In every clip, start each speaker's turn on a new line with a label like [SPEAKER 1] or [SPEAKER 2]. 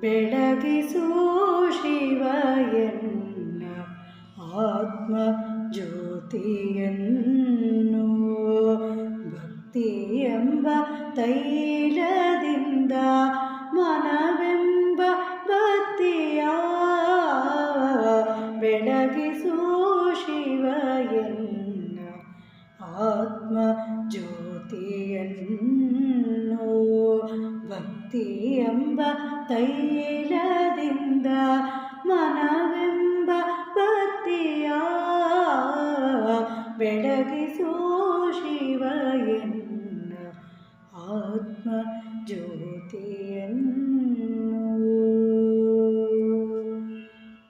[SPEAKER 1] ಬೆಳಗಿಸು ಶಿವ ಎನ್ನ ಆತ್ಮ ಜ್ಯೋತಿಯನ್ನು. ಭಕ್ತಿ ಎಂಬ ತೈಲದಿಂದ ಮನವೆಂಬ ಭಕ್ತಿಯ ಬೆಳಗಿಸು ಶಿವ ಎನ್ನ ಆತ್ಮ ಭಕ್ತಿ ಎಂಬ ತೈಲದಿಂದ ಮನವೆಂಬ ಭಕ್ತಿಯ ಬೆಳಗಿಸೋ ಶಿವ ಎನ್ನ ಆತ್ಮ ಜ್ಯೋತಿಯನ್ನು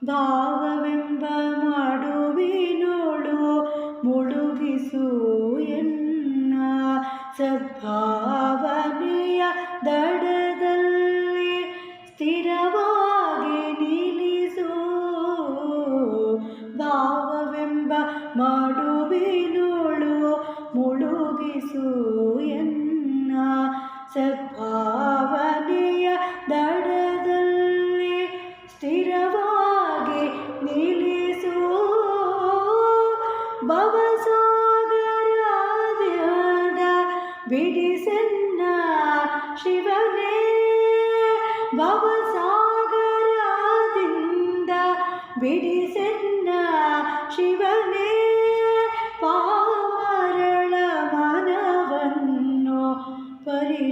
[SPEAKER 1] ಭಾವವೆಂಬ ಮಾಡುವಿನೋಳು ಮುಳುಗಿಸು ಎನ್ನ ಸದ್ಭಾವನೆಯ ದಡದಲ್ಲಿ ಮಾಡುವಿನೋಳು ಮುಳುಗಿಸು ಎನ್ನ ಸದ್ಭಾವನೆಯ ದಡದಲ್ಲಿ ಸ್ಥಿರವಾಗಿ ನಿಲ್ಲಿಸು. ಭವಸಾಗರಾದ್ಯದ ಬಿಡಿಸೆನ್ನ ಶಿವನೇ ಭವಸಾಗರದಿಂದ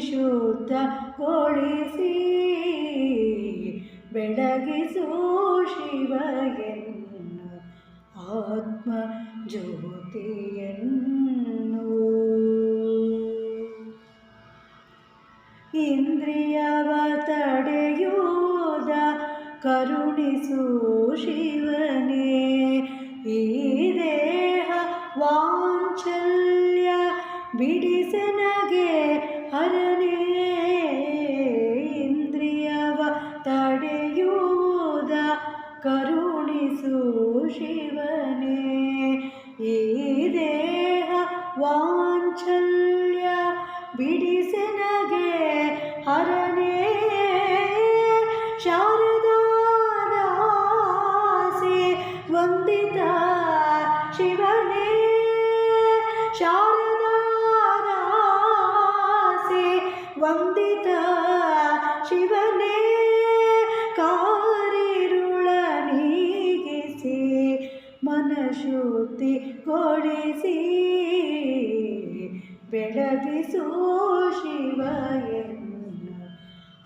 [SPEAKER 1] ಪರಿಶುದ್ಧಗೊಳಿಸಿ ಬೆಳಗಿಸೋ ಶಿವಯನ್ನು ಆತ್ಮ ಜ್ಯೋತಿಯನ್ನು. ಇಂದ್ರಿಯವ ತಡೆಯೋದ ಕರುಣಿಸು ಶಿವನೇ ಈ ದೇಹ ವಾಂಚಲ್ಯ ಬಿಡಿಸನಗೆ ಶಿವನೇ ಈ ದೇಹ ವಾಂಚಲ್ಯ ಬಿಡಿಸನಗೆ ಹರನೇ ಶಾರದಾದಾಸಿ ವಂದಿತ ಶಿವನೇ ಶಾರದಾದಾಸಿ ವಂದಿತ ಶಿವನೇ ಮನಶುದ್ಧಿ ಕೊಡಿಸಿ ಬೆಳಗಿಸೋ ಶಿವ